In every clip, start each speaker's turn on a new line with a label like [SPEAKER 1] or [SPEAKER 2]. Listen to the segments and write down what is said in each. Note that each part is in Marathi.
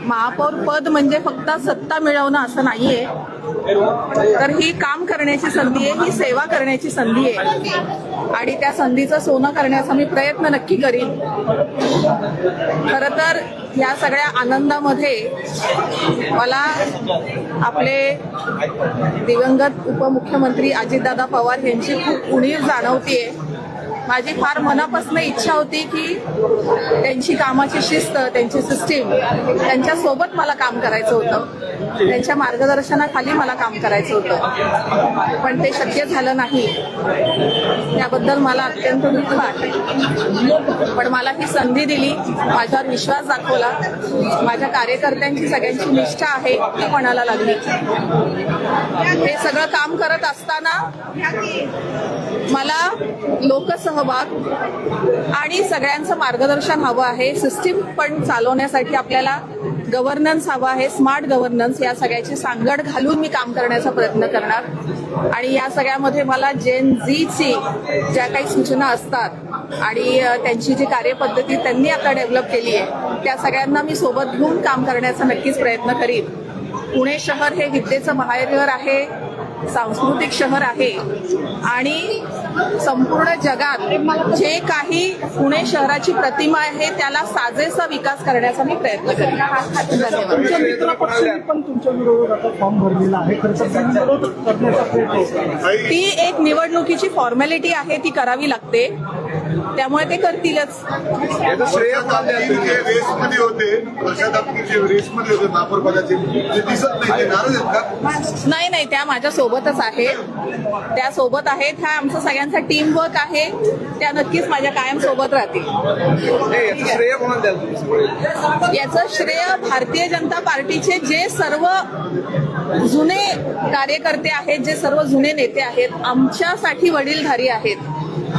[SPEAKER 1] महापौर पद म्हणजे फक्त सत्ता मिळवणं असं नाहीये. तर ही काम करण्याची संधी आहे ही सेवा करण्याची संधी आहे. आणि त्या संधीचं सोनं करण्याचा मी प्रयत्न नक्की करीन. खर तर या सगळ्या आनंदामध्ये मला आपले दिवंगत उपमुख्यमंत्री अजितदादा पवार यांची खूप उणीव जाणवतीये. माझी फार मनापासून इच्छा होती की त्यांची कामाची शिस्त त्यांची सिस्टीम त्यांच्यासोबत मला काम करायचं होतं. त्यांच्या मार्गदर्शनाखाली मला काम करायचं होतं. पण ते शक्य झालं नाही. त्याबद्दल मला अत्यंत दुःख आहे. पण मला ही संधी दिली माझ्यावर विश्वास दाखवला. माझ्या कार्यकर्त्यांची सगळ्यांची निष्ठा आहे ती म्हणायला लागली. हे सगळं काम करत असताना मला लोकसहभाग आणि सगळ्यांचं मार्गदर्शन हवं आहे. सिस्टीम पण चालवण्यासाठी आपल्याला गव्हर्नन्स हवा आहे स्मार्ट गव्हर्नन्स या सगळ्याची सांगड घालून मी काम करण्याचा प्रयत्न करणार. आणि या सगळ्यामध्ये मला जेन झीची ज्या काही सूचना असतात आणि त्यांची जी कार्यपद्धती त्यांनी आता डेव्हलप केली आहे त्या सगळ्यांना मी सोबत घेऊन काम करण्याचा नक्कीच प्रयत्न करीन. पुणे शहर हे विद्येचं माहेरघर आहे. सांस्कृतिक शहर आहे आणि संपूर्ण जगात जे काही पुणे शहराची प्रतिमा आहे त्याला साजेसा विकास करण्याचा मी प्रयत्न करेन. धन्यवाद. ती एक निवडणुकीची फॉर्मॅलिटी आहे ती करावी लागते. त्यामुळे ते करतीलच.
[SPEAKER 2] रेसमध्ये होते. रेसमध्ये दिसत नाही.
[SPEAKER 1] नाही नाही. त्या माझ्या सोबतच आहेत त्या सोबत आहेत. हा आमचा सगळ्यांचा टीम वर्क आहे. त्या नक्कीच माझ्या कायम सोबत राहतील.
[SPEAKER 3] याचं श्रेय
[SPEAKER 1] भारतीय जनता पार्टीचे जे सर्व जुने कार्यकर्ते आहेत जे सर्व जुने नेते आहेत आमच्यासाठी वडीलधारी आहेत.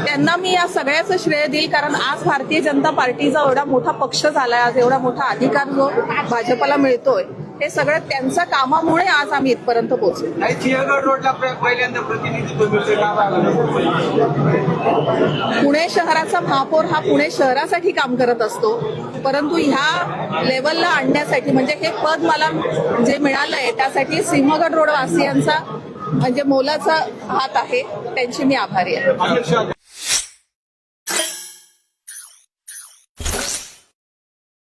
[SPEAKER 1] त्यांना मी या सगळ्याचं श्रेय देईल कारण आज भारतीय जनता पार्टीचा एवढा मोठा पक्ष झालाय आज एवढा मोठा अधिकार जो भाजपला मिळतोय हे सगळं त्यांच्या कामामुळे आज आम्ही इथपर्यंत पोहोचलो.
[SPEAKER 3] नाही सिंहगड रोडला पहिल्यांदा प्रतिनिधित्व
[SPEAKER 1] पुणे शहराचा महापौर हा पुणे शहरासाठी काम करत असतो परंतु ह्या लेवलला आणण्यासाठी म्हणजे हे पद मला जे मिळालंय त्यासाठी सिंहगड रोड वासियांचा म्हणजे मोलाचा हात आहे त्यांची मी आभारी आहे.